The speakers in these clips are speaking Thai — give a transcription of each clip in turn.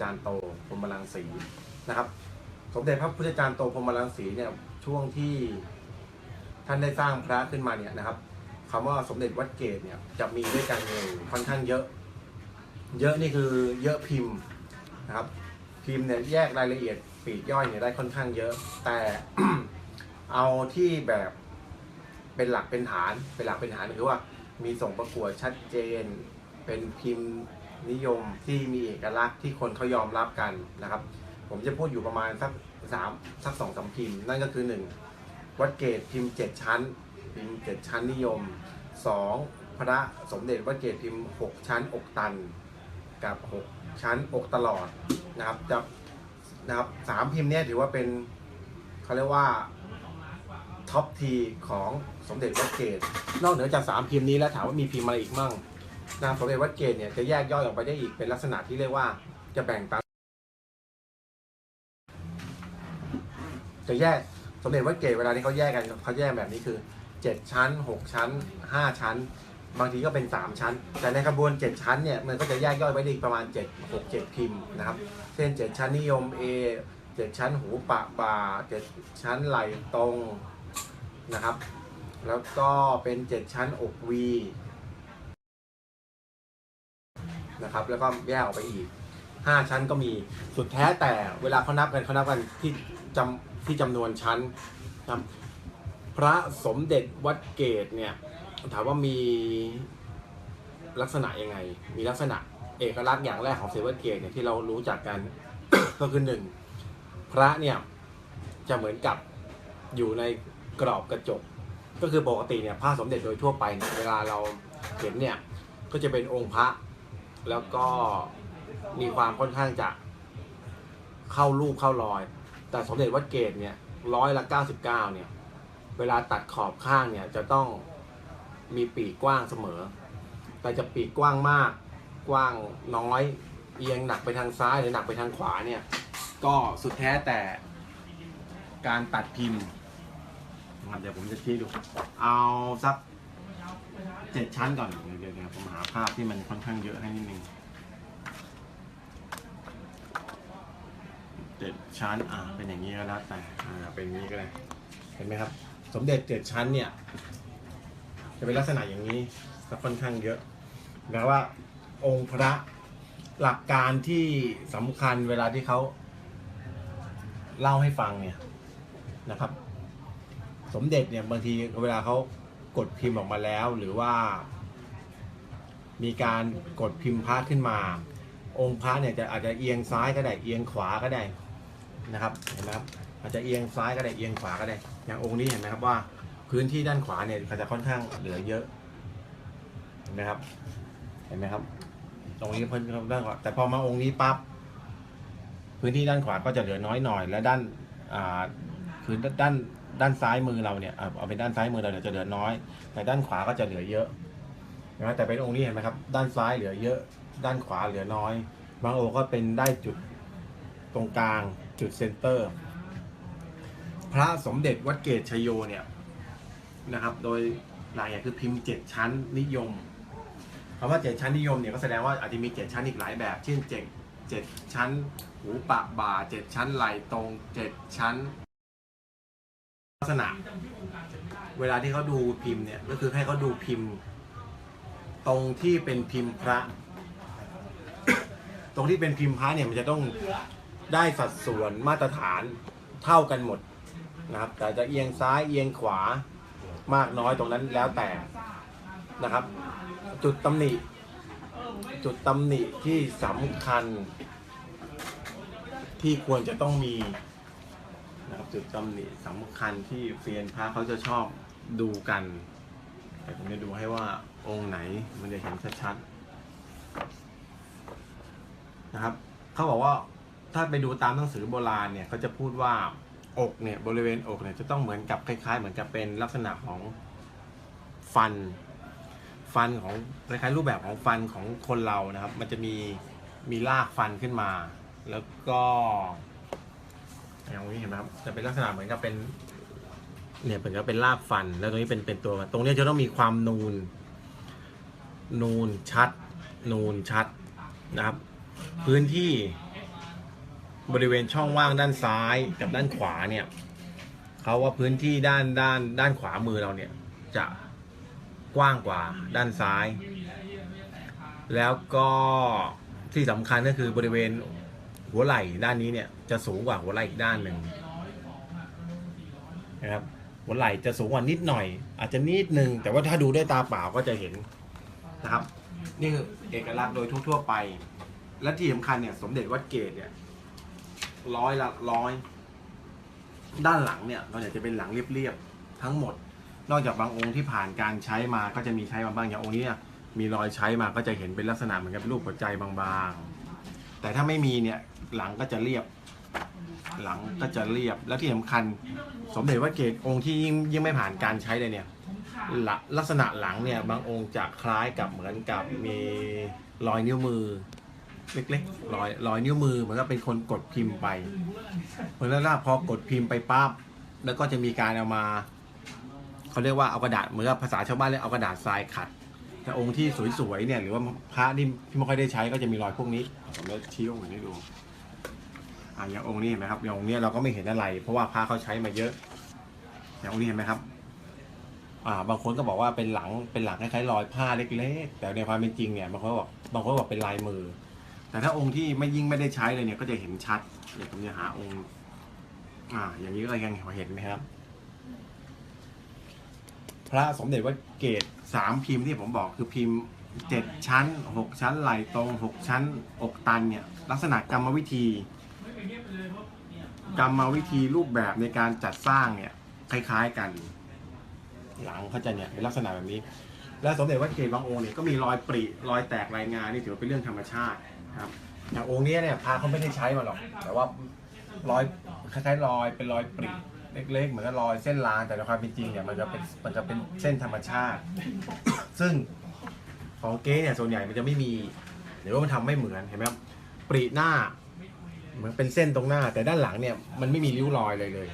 จารย์โตพรมรังสีนะครับ สมเด็จพระพุทธจารย์โตพรมรังสีเนี่ยช่วงที่ท่านได้สร้างพระขึ้นมาเนี่ยนะครับคำว่าสมเด็จวัดเกตเนี่ยจะมีด้วยกันอยู่ค่อนข้างเยอะ เยอะนี่คือเยอะพิมพ์นะครับ พิมพ์เนี่ยแยกรายละเอียดปีกย่อยเนี่ยได้ค่อนข้างเยอะ แต่เอาที่แบบเป็นหลักเป็นฐานเป็นหลักเป็นฐานคือว่ามีส่งประกวดชัดเจน เป็นพิมพ์ นิยมที่มีเอกลักษณ์ที่คนเขายอมรับกันนะครับ ผมจะพูดอยู่ประมาณสักสามสักสองสามพิมพ์ นั่นก็คือหนึ่งวัดเกตพิมพ์เจ็ดชั้น พิมพ์เจ็ดชั้นนิยมสองพระสมเด็จวัดเกตพิมพ์หกชั้นอกตัน กับหกชั้นอกตลอดนะครับจะนะครับสามพิมพ์นี้ถือว่าเป็นเขาเรียกว่าท็อปทีของสมเด็จวัดเกตนอกเหนือจากสามพิมพ์นี้แล้วถามว่ามีพิมพ์อะไรอีกมั่ง นะครับสมเด็จวัดเกตเนี่ยจะแยกย่อยออกไปได้อีกเป็นลักษณะที่เรียกว่าจะแบ่งตามจะแยกสมเด็จวัดเกตเวลาที่เขาแยกกันเขาแยกแบบนี้คือ 7 ชั้น 6 ชั้น 5 ชั้น บางทีก็เป็น 3 ชั้น แต่ในกระบวน 7 ชั้นเนี่ยมันก็จะแยกย่อยไปได้อีกประมาณ 7 6 7พิมพ์นะครับเช่น 7 ชั้นนิยม A 7 ชั้นหูปะบ่า7ชั้นไหลตรงนะครับ แล้วก็เป็น 7 ชั้นอก V นะครับแล้วก็แยกออกไปอีก 5 ชั้นก็มีสุดแท้แต่เวลาเขานับกันเขานับกันที่จำที่จำนวนชั้นนะพระสมเด็จวัดเกตเนี่ยถามว่ามีลักษณะยังไง มีลักษณะเอกลักษณ์อย่างแรกของเสด็จวัดเกตเนี่ยที่เรารู้จักกัน ก็คือหนึ่งพระเนี่ยจะเหมือนกับอยู่ในกรอบกระจก ก็คือปกติเนี่ยพระสมเด็จโดยทั่วไปเนี่ยเวลาเราเห็นเนี่ยก็จะเป็นองค์พระ แล้วก็มีความค่อนข้างจะเข้ารูปเข้ารอย แต่สมเด็จวัดเกตเนี่ยร้อยละเก้าสิบเก้าเนี่ย เวลาตัดขอบข้างเนี่ยจะต้องมีปีกกว้างเสมอ แต่จะปีกกว้างมาก กว้างน้อย เอียงหนักไปทางซ้ายหรือหนักไปทางขวาเนี่ย ก็สุดแท้แต่การตัดพิมพ์อะเดี๋ยวผมจะชี้ดู เอาสัก เจ็ดชั้นก่อนเดี๋ยวเดี๋ยวผมหาภาพที่มันค่อนข้างเยอะให้นิดนึงเจ็ดชั้นอ่าเป็นอย่างนี้ก็แล้วแต่อ่าเป็นอย่างนี้ก็ได้เห็นไหมครับ สมเด็จเจ็ดชั้นเนี่ย จะเป็นลักษณะอย่างนี้จะค่อนข้างเยอะแปลว่าองค์พระหลักการที่สำคัญเวลาที่เขาเล่าให้ฟังเนี่ยนะครับ สมเด็จเนี่ยบางทีเวลาเขา กดพิมพ์ออกมาแล้ว หรือว่า มีการกดพิมพ์พระขึ้นมา องค์พระเนี่ยจะอาจจะเอียงซ้ายก็ได้เอียงขวาก็ได้นะครับเห็นไหมครับอาจจะเอียงซ้ายก็ได้เอียงขวาก็ได้ อย่างองค์นี้เห็นไหมครับว่า พื้นที่ด้านขวาเนี่ยเขาจะค่อนข้างเหลือเยอะเห็นไหมครับ เห็นไหมครับ ตรงนี้เพิ่นด้านขวาแต่พอมาองค์นี้ปั๊บพื้นที่ด้านขวาก็จะเหลือน้อยหน่อย และด้านอ่าคือด้าน ด้านซ้ายมือเราเนี่ยเอาเป็นด้านซ้ายมือเราเนี่ยจะเหลือน้อยแต่ด้านขวาก็จะเหลือเยอะนะแต่เป็นองค์นี้เห็นไหมครับ ด้านซ้ายเหลือเยอะ ด้านขวาเหลือน้อย บางองค์ก็เป็นได้จุดตรงกลางจุดเซนเตอร์ พระสมเด็จวัดเกตชโยเนี่ยนะครับ โดยหลักอย่างคือพิมพ์เจ็ดชั้นนิยมคำว่าเจ็ดชั้นนิยมเนี่ยก็แสดงว่าอาจจะมีเจ็ดชั้นอีกหลายแบบ เช่นเจ็ดเจ็ดชั้น หูปะบ่าเจ็ดชั้นไหลตรงเจ็ดชั้น ลักษณะเวลาที่เขาดูพิมพ์เนี่ยก็คือให้เขาดูพิมพ์ ตรงที่เป็นพิมพ์พระ ตรงที่เป็นพิมพ์พระเนี่ยมันจะต้องได้สัดส่วนมาตรฐานเท่ากันหมดนะครับ แต่จะเอียงซ้ายเอียงขวามากน้อยตรงนั้นแล้วแต่นะครับ จุดตำหนิ จุดตำหนิที่สำคัญที่ควรจะต้องมี นะครับจุดตำหนิสำคัญที่เซียนพระเขาจะชอบดูกัน แต่ผมจะดูให้ว่าองค์ไหนมันจะเห็นชัดๆนะครับเขาบอกว่าถ้าไปดูตามหนังสือโบราณเนี่ยเขาจะพูดว่าอกเนี่ยบริเวณอกเนี่ยจะต้องเหมือนกับคล้าย ๆ เหมือนกับเป็นลักษณะของฟัน ฟันของคล้ายๆรูปแบบของฟันของคนเรานะครับ มันจะมีมีรากฟันขึ้นมา แล้วก็ อย่างนี้เห็นไหมครับจะเป็นลักษณะเหมือนกับเป็น เนี่ยเหมือนกับเป็นรากฟัน แล้วตรงนี้เป็นเป็นตัวตรงนี้จะต้องมีความนูน นูนชัด นูนชัดนะครับ พื้นที่บริเวณช่องว่างด้านซ้ายกับด้านขวาเนี่ยเขาว่าพื้นที่ด้านด้านด้านขวามือเราเนี่ย จะกว้างกว่าด้านซ้าย แล้วก็ที่สำคัญก็คือบริเวณ หัวไหล่ด้านนี้เนี่ยจะสูงกว่าหัวไหล่อีกด้านหนึ่งนะครับหัวไหล่จะสูงกว่านิดหน่อย อาจจะนิดนึง แต่ว่าถ้าดูด้วยตาเปล่าก็จะเห็นนะครับ นี่คือเอกลักษณ์โดยทั่วๆไป และที่สำคัญเนี่ยสมเด็จวัดเกตเนี่ยร้อยละร้อยด้านหลังเนี่ยเราอยากจะเป็นหลังเรียบๆทั้งหมด นอกจากบางองค์ที่ผ่านการใช้มาก็จะมีใช้มาบ้างอย่างองค์นี้เนี่ยมีรอยใช้มาก็จะเห็นเป็นลักษณะเหมือนกับรูปหัวใจบางๆ แต่ถ้าไม่มีเนี่ยหลังก็จะเรียบ หลังก็จะเรียบแล้วที่สำคัญ สมเด็จวัดเกตองค์ที่ยิ่งยิ่งไม่ผ่านการใช้เลยเนี่ยละลักษณะหลังเนี่ยบางองค์จะคล้ายกับเหมือนกับมีรอยนิ้วมือ เล็กๆรอยรอยนิ้วมือเหมือนกับเป็นคนกดพิมพ์ไปเพราะฉะนั้นพอกดพิมพ์ไปปั๊บแล้วก็จะมีการเอามาเขาเรียกว่าเอากระดาษเหมือนกับภาษาชาวบ้านเรียกเอากระดาษทรายขัด แต่องค์ที่สวยๆเนี่ยหรือว่าพระที่ที่ไม่ค่อยได้ใช้ก็จะมีรอยพวกนี้ผมจะชี้องค์อื่นให้ดูอ่าอย่างองค์นี้เห็นไหมครับอย่างองค์เนี้ยเราก็ไม่เห็นอะไร เพราะว่าพระเขาใช้มาเยอะ อย่างองค์นี้เห็นไหมครับ อ่า บางคนก็บอกว่าเป็นหลังเป็นหลังคล้ายๆรอยผ้าเล็กๆ แต่ในความเป็นจริงเนี่ยบางคนก็บอกบางคนก็บอกเป็นลายมือ แต่ถ้าองค์ที่ไม่ยิ่งไม่ได้ใช้เลยเนี่ยก็จะเห็นชัดเดี๋ยวผมจะหาองค์ อ่า อย่างนี้ก็ยังเห็นไหมครับ พระสมเด็จวัดเกตสามพิมพ์ที่ผมบอกคือพิมพ์เจ็ดชั้นหกชั้นไหลตรงหกชั้นอกตันเนี่ยลักษณะกรรมวิธี กรรมวิธีรูปแบบในการจัดสร้างเนี่ยคล้าย ๆกัน หลังเขาจะเนี่ยเป็นลักษณะแบบนี้ และสมเด็จวัดเกตบางองค์เนี่ยก็มีรอยปริรอยแตกรายงานนี่ถือว่าเป็นเรื่องธรรมชาติครับอย่างองค์นี้เนี่ยพระเขาไม่ได้ใช้มาหรอก แต่ว่ารอยคล้ายๆรอยเป็นรอยปริ เล็กๆ เหมือนกับรอยเส้นลางแต่ในความเป็นจริงเนี่ยมันจะเป็นมันจะเป็นเส้นธรรมชาติ ซึ่งของเก๊เนี่ยส่วนใหญ่มันจะไม่มี หรือว่ามันทำไม่เหมือนเห็นไหมครับปริหน้าเหมือนเป็นเส้นตรงหน้า แต่ด้านหลังเนี่ยมันไม่มีริ้วรอยเลยเลย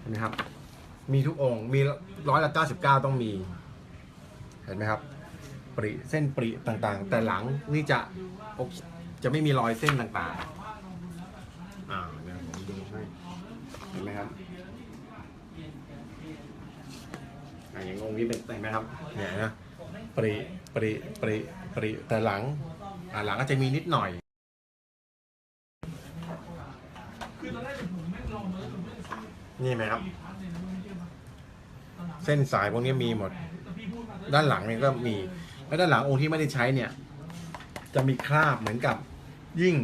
เห็นไหมครับ มีทุกองค์มีร้อยละเก้าสิบเก้าต้องมี เห็นไหมครับปริเส้นปริต่างๆ แต่หลังนี่จะอกจะไม่มีรอยเส้นต่างๆ อ่าเดี๋ยวผมดูให้เห็นไหมครับอ่าอย่างองค์นี้เป็นเห็นไหมครับ เนี่ยนะปริปริปริปริแต่หลังอ่าหลังก็จะมีนิดหน่อย นี่ไหมครับ เส้นสายพวกนี้มีหมด ด้านหลังเนี่ยก็มี แล้วด้านหลังองค์ที่ไม่ได้ใช้เนี่ย จะมีคราบเหมือนกับยิ่ง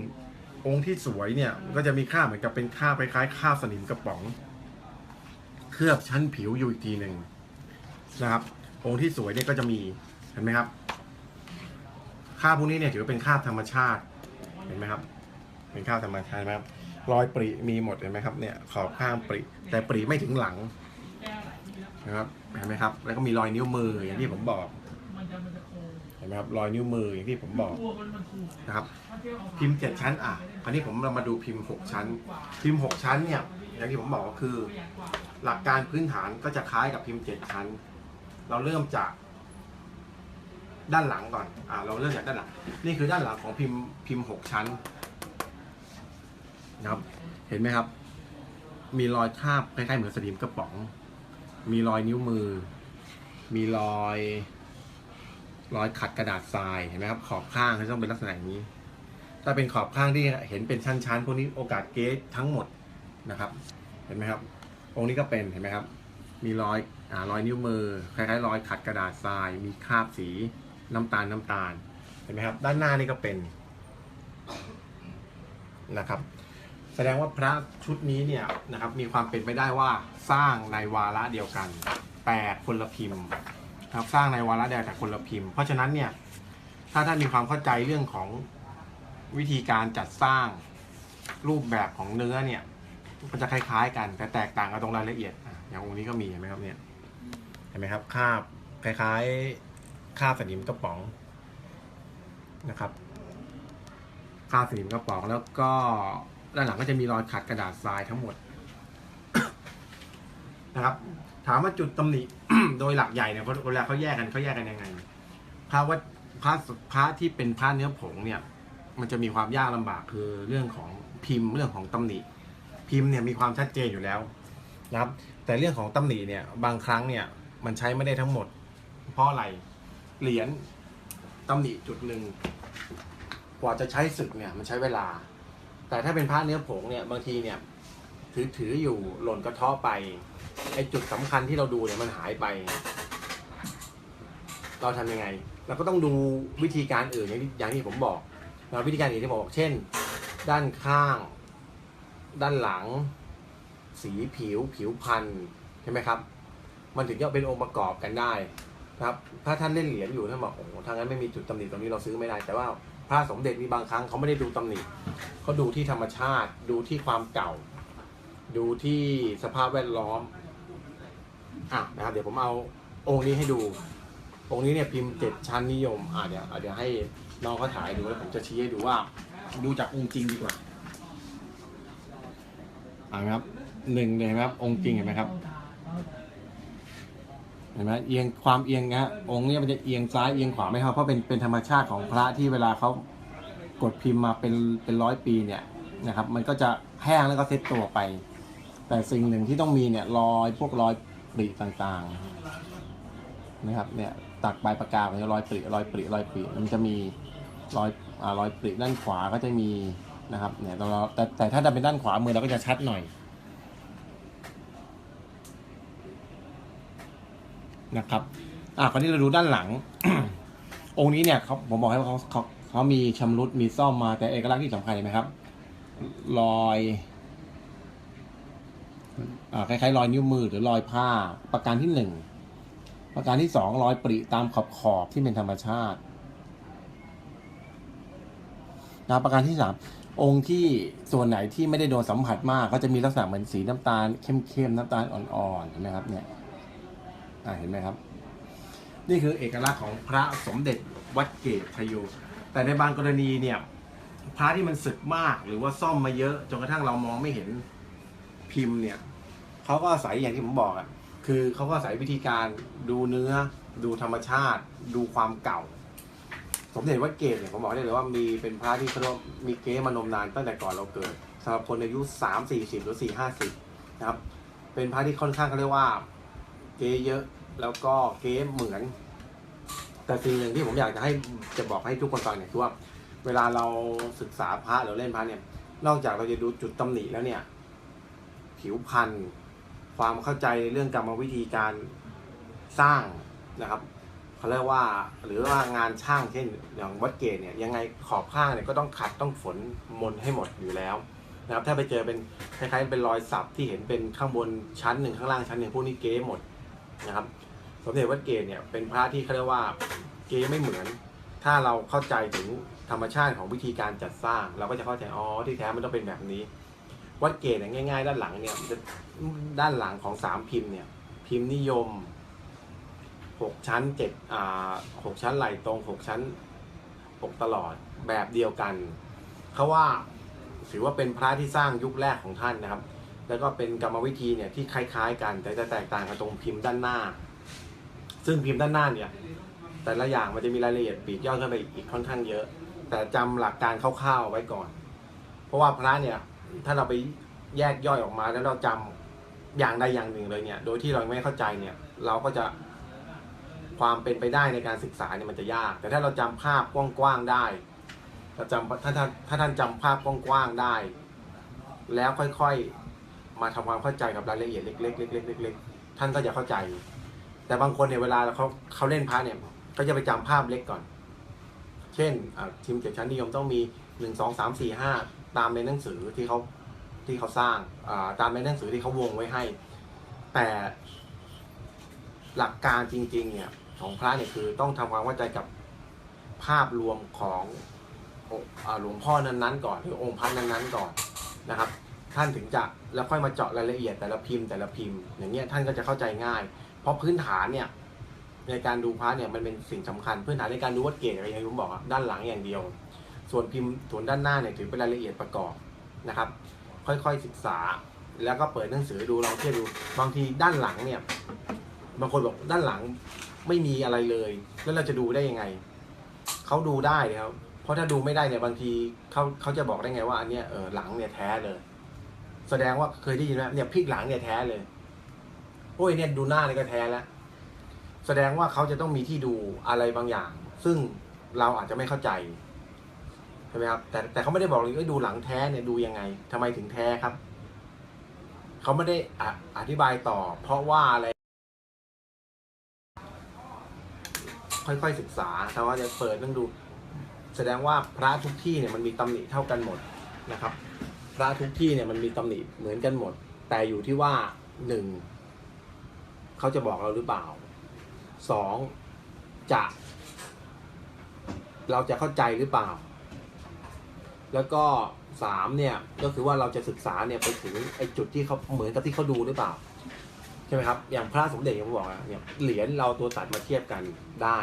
องค์ที่สวยเนี่ยก็จะมีคราบเหมือนกับเป็นคราบคล้ายๆคราบสนิมกระป๋อง เคลือบชั้นผิวอยู่อีกทีหนึ่งนะครับ องค์ที่สวยเนี่ยก็จะมีเห็นไหมครับคราบพวกนี้เนี่ยถือว่าเป็นคราบธรรมชาติเห็นไหมครับ เป็นคราบธรรมชาติไหมครับรอยปริมีหมดเห็นไหมครับเนี่ยขอบข้างปริแต่ปริไม่ถึงหลังนะครับเห็นไหมครับ แล้วก็มีรอยนิ้วมืออย่างที่ผมบอกเห็นไหมครับรอยนิ้วมืออย่างที่ผมบอกนะครับพิมพ์เจ็ดชั้นอะคราวนี้ผมเรามาดูพิมพ์หกชั้น พิมพ์หกชั้นเนี่ยอย่างที่ผมบอกก็คือ หลักการพื้นฐานก็จะคล้ายกับพิมพ์เจ็ดชั้น เราเริ่มจากด้านหลังก่อนอ่าเราเริ่มจากด้านหลัง นี่คือด้านหลังของพิมพ์พิมพ์หกชั้นนะครับ เห็นไหมครับ มีรอยคราบคล้ายๆเหมือนสนิมกระป๋อง มีรอยนิ้วมือ มีรอย รอยขัดกระดาษทรายเห็นไหมครับขอบข้างก็ต้องเป็นลักษณะอย่างนี้ ถ้าเป็นขอบข้างที่เห็นเป็นชั้นๆพวกนี้โอกาสเกสทั้งหมดนะครับ เห็นไหมครับ องค์นี้ก็เป็นเห็นไหมครับ มีรอยอ่ารอยนิ้วมือคล้ายๆ รอยขัดกระดาษทราย มีคราบสีน้ำตาลน้ำตาลเห็นไหมครับ ด้านหน้านี่ก็เป็นนะครับ แสดงว่าพระชุดนี้เนี่ยนะครับมีความเป็นไปได้ว่าสร้างในวาระเดียวกันแต่คนละพิมพ์ นะครับสร้างในวาระเดียวแต่คนละพิมพ์ เพราะฉะนั้นเนี่ยถ้าท่านมีความเข้าใจเรื่องของวิธีการจัดสร้างรูปแบบของเนื้อเนี่ยมันจะคล้ายๆ กันแต่แตกต่างกันตรงรายละเอียดอะอย่างองค์นี้ก็มีเห็นไหมครับเนี่ยเห็นไหมครับคราบคล้ายๆคราบสนิมกระป๋องนะครับคราบสนิมกระป๋องแล้วก็ด้านหลังก็จะมีรอยขัดกระดาษทรายทั้งหมดนะครับ ถามว่าจุดตำหนิ โดยหลักใหญ่เนี่ยเวลาเขาแยกกันเขาแยกกันยังไงพระว่าพระพระที่เป็นพระเนื้อผงเนี่ย มันจะมีความยากลำบากคือเรื่องของพิมพ์เรื่องของตำหนิ พิมพ์เนี่ยมีความชัดเจนอยู่แล้วนะครับ แต่เรื่องของตำหนิเนี่ยบางครั้งเนี่ยมันใช้ไม่ได้ทั้งหมด เพราะอะไรเหรียญตำหนิจุดหนึ่งกว่าจะใช้ศึกเนี่ยมันใช้เวลา แต่ถ้าเป็นพระเนื้อผงเนี่ยบางทีเนี่ยถือถืออยู่หล่นกระเทาะไป ไอจุดสำคัญที่เราดูเนี่ยมันหายไป เราทำยังไง เราก็ต้องดูวิธีการอื่นอย่างที่อย่างที่ผมบอกนะวิธีการอื่นที่ผมบอกเช่น ด้านข้าง ด้านหลัง สีผิวผิวพันธุ์ใช่ไหมครับ มันถึงจะเป็นองค์ประกอบกันได้นะครับถ้าท่านเล่นเหรียญอยู่ท่านบอกโอ้โหถ้างนั้นไม่มีจุดตำหนิตรงนี้เราซื้อไม่ได้ แต่ว่าพระสมเด็จมีบางครั้งเขาไม่ได้ดูตำหนิเขาดูที่ธรรมชาติ ดูที่ความเก่า ดูที่สภาพแวดล้อม อะนะครับเดี๋ยวผมเอาองค์นี้ให้ดู องค์นี้เนี่ยพิมพ์เจ็ดชั้นนิยมอ่าเดี๋ยวอะเดี๋ยวให้น้องเขาถ่ายดูแล้วผมจะชี้ให้ดูว่าดูจากองค์จริงดีกว่าอ่าครับหนึ่งเลยครับ องค์จริงเห็นไหมครับเห็นไหมเอียงความเอียงนะฮะองค์เนี้มันจะเอียงซ้ายเอียงขวาไม่ครับเพราะเป็นเป็นธรรมชาติของพระที่เวลาเขากดพิมพ์มาเป็นเป็นร้อยปีเนี่ยนะครับ มันก็จะแห้งแล้วก็เซ็ตตัวไป แต่สิ่งหนึ่งที่ต้องมีเนี่ยรอยพวกรอย ปริต่างๆนะครับ เนี่ยตักปลายปากกาเนี่ยรอยปริรอยปริรอยปริมันจะมีรอยอ่ารอยปริด้านขวาก็จะมีนะครับ เนี่ยเราแต่แต่ถ้าจะเป็นด้านขวามือเราก็จะชัดหน่อยนะครับ อะคราวนี้เราดูด้านหลัง องค์นี้เนี่ยเขาผมบอกให้ว่าเขาเขาเขามีชำรุดมีซ่อมมาแต่เอกลักษณ์ที่สำคัญเห็นไหมครับ รอย คล้ายๆรอยนิ้วมือหรือรอยผ้า ประการที่หนึ่งประการที่สองรอยปริตามขอบขอบที่เป็นธรรมชาตินะประการที่สามองค์ที่ส่วนไหนที่ไม่ได้โดนสัมผัสมาก ก็จะมีลักษณะเหมือนสีน้ำตาลเข้มๆน้ำตาลอ่อนๆเห็นไหมครับเนี่ยเห็นไหมครับ นี่คือเอกลักษณ์ของพระสมเด็จวัดเกตชโยแต่ในบางกรณีเนี่ยพระที่มันสึกมากหรือว่าซ่อมมาเยอะจนกระทั่งเรามองไม่เห็น พิมพ์เนี่ยเขาก็อาศัยอย่างที่ผมบอกอะคือเขาก็อาศัยวิธีการดูเนื้อ ดูธรรมชาติ ดูความเก่า สมเด็จวัดเกตเนี่ยผมบอกได้เลยว่ามีเป็นพระที่เขาเรียกว่ามีเก๊มานมนานตั้งแต่ก่อนเราเกิดสำหรับคนอายุสามสี่สิบหรือสี่ห้าสิบนะครับ เป็นพระที่ค่อนข้างเขาเรียกว่า เก๊เยอะแล้วก็เก๊เหมือน แต่สิ่งหนึ่งที่ผมอยากจะให้จะบอกให้ทุกคนฟังเนี่ยคือว่าเวลาเราศึกษาพระหรือเล่นพระเนี่ย นอกจากเราจะดูจุดตำหนิแล้วเนี่ย ผิวพันธุ์ความเข้าใจในเรื่องกรรมวิธีการสร้างนะครับเขาเรียกว่าหรือว่างานช่างเช่นอย่างวัดเกตเนี่ยยังไงขอบข้างเนี่ยก็ต้องขัดต้องฝนมนให้หมดอยู่แล้วนะครับถ้าไปเจอเป็นคล้ายๆเป็นรอยสับที่เห็นเป็นข้างบนชั้นหนึ่งข้างล่างชั้นหนึ่งพวกนี้เก๊หมดนะครับสมเด็จวัดเกตเนี่ยเป็นพระที่เขาเรียกว่าเก๊ไม่เหมือน ถ้าเราเข้าใจถึงธรรมชาติของวิธีการจัดสร้าง เราก็จะเข้าใจอ๋อที่แท้มันต้องเป็นแบบนี้ วัดเกตเนี่ยง่าย ๆ ด้านหลังเนี่ยจะด้านหลังของสามพิมพ์เนี่ยพิมพ์นิยมหกชั้นเจ็ดอ่าหกชั้นไหลตรงหกชั้นปกตลอดแบบเดียวกันเขาว่าถือว่าเป็นพระที่สร้างยุคแรกของท่านนะครับ แล้วก็เป็นกรรมวิธีเนี่ยที่คล้าย ๆ กัน แต่จะแตกต่างกันตรงพิมพ์ด้านหน้า ซึ่งพิมพ์ด้านหน้าเนี่ยแต่ละอย่างมันจะมีรายละเอียดปีกย่อยขึ้นไปอีกค่อนข้างเยอะ แต่จำหลักการคร่าวๆไว้ก่อน เพราะว่าพระเนี่ย ถ้าเราไปแยกย่อยออกมาแล้วเราจำอย่างใดอย่างหนึ่งเลยเนี่ย โดยที่เราไม่เข้าใจเนี่ย เราก็จะความเป็นไปได้ในการศึกษาเนี่ยมันจะยาก แต่ถ้าเราจำภาพกว้างๆได้เราจำถ้าถ้าถ้าท่านจำภาพกว้างๆได้ แล้วค่อยๆมาทำความเข้าใจกับรายละเอียดเล็กๆเล็กๆเล็กๆท่านก็จะเข้าใจ แต่บางคนเนี่ยเวลาเขาเขาเล่นพระเนี่ยก็จะไปจำภาพเล็กก่อน เช่นทีมเจ็ดชั้นนิยมต้องมีหนึ่งสองสามสี่ห้า ตามในหนังสือที่เขาที่เขาสร้างอ่าตามในหนังสือที่เขาวงไว้ให้ แต่หลักการจริง ๆ เนี่ยของพระเนี่ยคือต้องทำความเข้าใจกับภาพรวมของอ่าหลวงพ่อนั้นๆ ก่อนหรือองค์พระนั้นๆก่อนนะครับ ท่านถึงจะแล้วค่อยมาเจาะรายละเอียดแต่ละพิมพ์แต่ละพิมพ์อย่างเงี้ยท่านก็จะเข้าใจง่าย เพราะพื้นฐานเนี่ยในการดูพระเนี่ยมันเป็นสิ่งสำคัญ พื้นฐานในการดูวัดเกตอะไรอย่างที่ผมบอกอะด้านหลังอย่างเดียว ส่วนพิมพ์ส่วนด้านหน้าเนี่ยถือเป็นรายละเอียดประกอบนะครับ ค่อยๆศึกษา แล้วก็เปิดหนังสือดูลองเทียบดู บางทีด้านหลังเนี่ยบางคนบอกด้านหลังไม่มีอะไรเลย แล้วเราจะดูได้ยังไงเขาดูได้ครับเพราะถ้าดูไม่ได้เนี่ยบางทีเขาเขาจะบอกได้ไงว่าอันเนี้ยเออหลังเนี่ยแท้เลย แสดงว่าเคยได้ยินไหมเนี่ยพลิกหลังเนี่ยแท้เลยโอ้ยเนี่ยดูหน้าเลยก็แท้แล้วแสดงว่าเขาจะต้องมีที่ดูอะไรบางอย่าง ซึ่งเราอาจจะไม่เข้าใจ ช่ไหมครับแต่แต่เขาไม่ได้บอกเลยว่าดูหลังแท้เนี่ยดูยังไงทำไมถึงแท้ครับ เขาไม่ได้ออธิบายต่อ เพราะว่าอะไร ค่อยๆศึกษาแต่ว่าจะเปิดต้องดู แสดงว่าพระทุกที่เนี่ยมันมีตำหนิเท่ากันหมดนะครับ พระทุกที่เนี่ยมันมีตำหนิเหมือนกันหมด แต่อยู่ที่ว่าหนึ่งเขาจะบอกเราหรือเปล่าสองจะ เราจะเข้าใจหรือเปล่า แล้วก็สามเนี่ยก็คือว่าเราจะศึกษาเนี่ยไปถึงไอ้จุดที่เขาเหมือนกับที่เขาดูหรือเปล่าใช่ไหมครับอย่างพระสมเด็จอย่างผมบอกอะเนี่ยเหรียญเราตัวตัดมาเทียบกันได้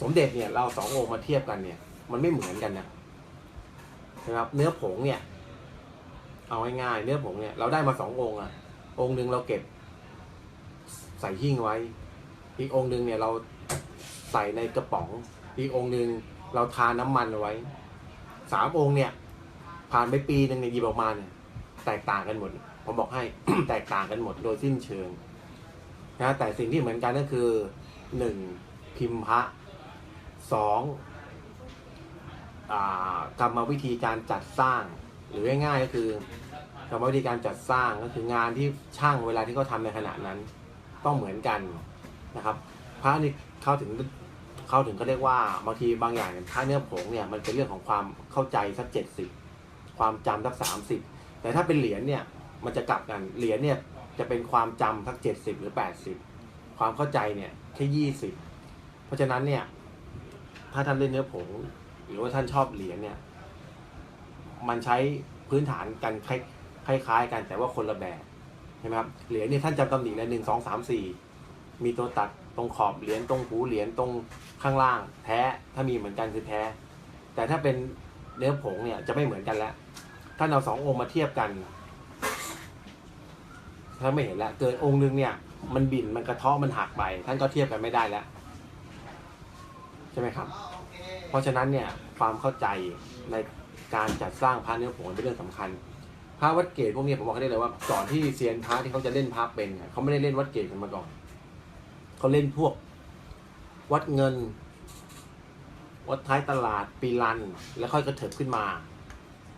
สมเด็จเนี่ยเราสององค์มาเทียบกันเนี่ย มันไม่เหมือนกันนะนะครับ เนื้อผงเนี่ย เอาง่ายๆเนื้อผงเนี่ยเราได้มาสององค์อะองค์หนึ่งเราเก็บใส่หิ้งไว้ อีกองค์หนึ่งเนี่ยเราใส่ในกระป๋อง อีกองค์หนึ่งเราทาน้ำมันไว้ สามองค์เนี่ย ผ่านไปปีหนึ่งเนี่ยหยิบออกมาเนี่ยแตกต่างกันหมดผมบอกให้ แตกต่างกันหมดโดยสิ้นเชิงนะแต่สิ่งที่เหมือนกันก็คือหนึ่งพิมพ์พระสองกรรมวิธีการจัดสร้าง หรือง่ายๆก็คือกรรมวิธีการจัดสร้างก็คืองานที่ช่างเวลาที่เขาทำในขณะนั้น ต้องเหมือนกันนะครับ พระนี่เข้าถึง เข้าถึงเขาเรียกว่าบางทีบางอย่างเนี่ยพระเนื้อผงเนี่ยมันเป็นเรื่องของความเข้าใจสักเจ็ดสิบความจำสักสามสิบแต่ถ้าเป็นเหรียญเนี่ยมันจะกลับกันเหรียญเนี่ยจะเป็นความจำสักเจ็ดสิบหรือแปดสิบความเข้าใจเนี่ยแค่ยี่สิบเพราะฉะนั้นเนี่ยถ้าท่านเล่นเนื้อผงหรือว่าท่านชอบเหรียญเนี่ย มันใช้พื้นฐานกันคล้ายคล้ายๆกันแต่ว่าคนละแบบใช่ไหมครับเหรียญเนี่ยท่านจำตำหนิเลยหนึ่งสองสามสี่มีตัวตัด ตรงขอบเหรียญตรงหูเหรียญตรงข้างล่าง แท้ถ้ามีเหมือนกันคือแท้ แต่ถ้าเป็นเนื้อผงเนี่ยจะไม่เหมือนกันแล้ว ถ้าเอาสององค์มาเทียบกัน ถ้าไม่เห็นแล้วเกิดองค์นึงเนี่ย มันบินมันกระเทาะมันหักไป ท่านก็เทียบกันไม่ได้แล้วใช่ไหมครับ เพราะฉะนั้นเนี่ยความเข้าใจในการจัดสร้างพระเนื้อผงเป็นเรื่องสำคัญพระวัดเกตพวกนี้ผมบอกให้ได้เลยว่าก่อนที่เซียนพระที่เขาจะเล่นพระเป็นเนี่ยเขาไม่ได้เล่นวัดเกตกันมาก่อน เขาเล่นพวก วัดเงิน วัดท้ายตลาดปีรัน แล้วค่อยกระเถิบขึ้นมา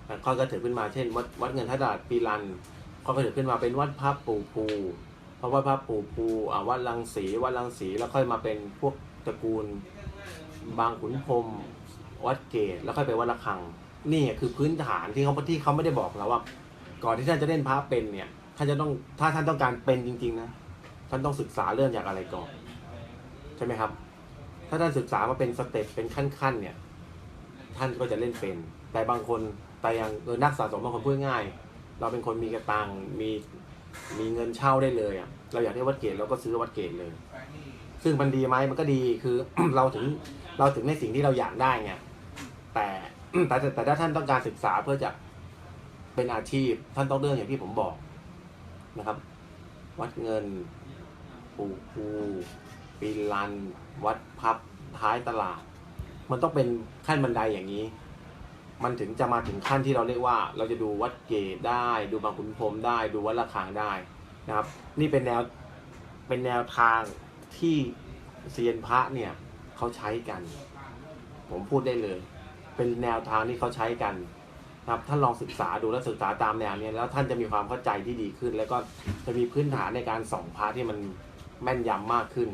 แล้วค่อยกระเถิบขึ้นมาเช่น วัดวัดเงินท้ายตลาดปีรันค่อยกระเถิบขึ้นมาเป็นวัดพระปู่ภูเพราะวัดพระปู่ภูอ่าวัดลังสีวัดลังสีแล้วค่อยมาเป็นพวกตระกูล บางขุนพรมวัดเกตแล้วค่อยไปวัดระฆัง นี่คือพื้นฐานที่เขาที่เขาไม่ได้บอกเราว่า ก่อนที่ท่านจะเล่นพระเป็นเนี่ยท่านจะต้องถ้าท่านต้องการเป็นจริง ๆ นะ ท่านต้องศึกษาเรื่องจากอะไรก่อน ใช่ไหมครับ ถ้าท่านศึกษามาเป็นสเต็ปเป็นขั้นๆเนี่ย ท่านก็จะเล่นเป็น แต่บางคนแต่อย่างเออนักสะสมบางคนพูดง่าย เราเป็นคนมีกระตังมีมีเงินเช่าได้เลยอะเราอยากได้วัดเกตเราก็ซื้อวัดเกตเลย ซึ่งมันดีไหมมันก็ดีคือ เราถึงเราถึงในสิ่งที่เราอยากได้ไงแต่แต่แต่ถ้าท่านต้องการศึกษาเพื่อจะเป็นอาชีพ ท่านต้องเรื่องอย่างที่ผมบอกนะครับ วัดเงิน ปูภูปีลัน วัดพับท้ายตลาด มันต้องเป็นขั้นบันไดอย่างนี้ มันถึงจะมาถึงขั้นที่เราเรียกว่า เราจะดูวัดเกตได้ ดูบางขุนพรมได้ ดูวัดระฆังได้นะครับ นี่เป็นแนวเป็นแนวทางที่เซียนพระเนี่ยเขาใช้กัน ผมพูดได้เลย เป็นแนวทางที่เขาใช้กันนะครับท่านลองศึกษาดูและศึกษาตามแนวเนี้แล้วท่านจะมีความเข้าใจที่ดีขึ้น แล้วก็จะมีพื้นฐานในการส่องพระที่มัน แม่นยำมากขึ้น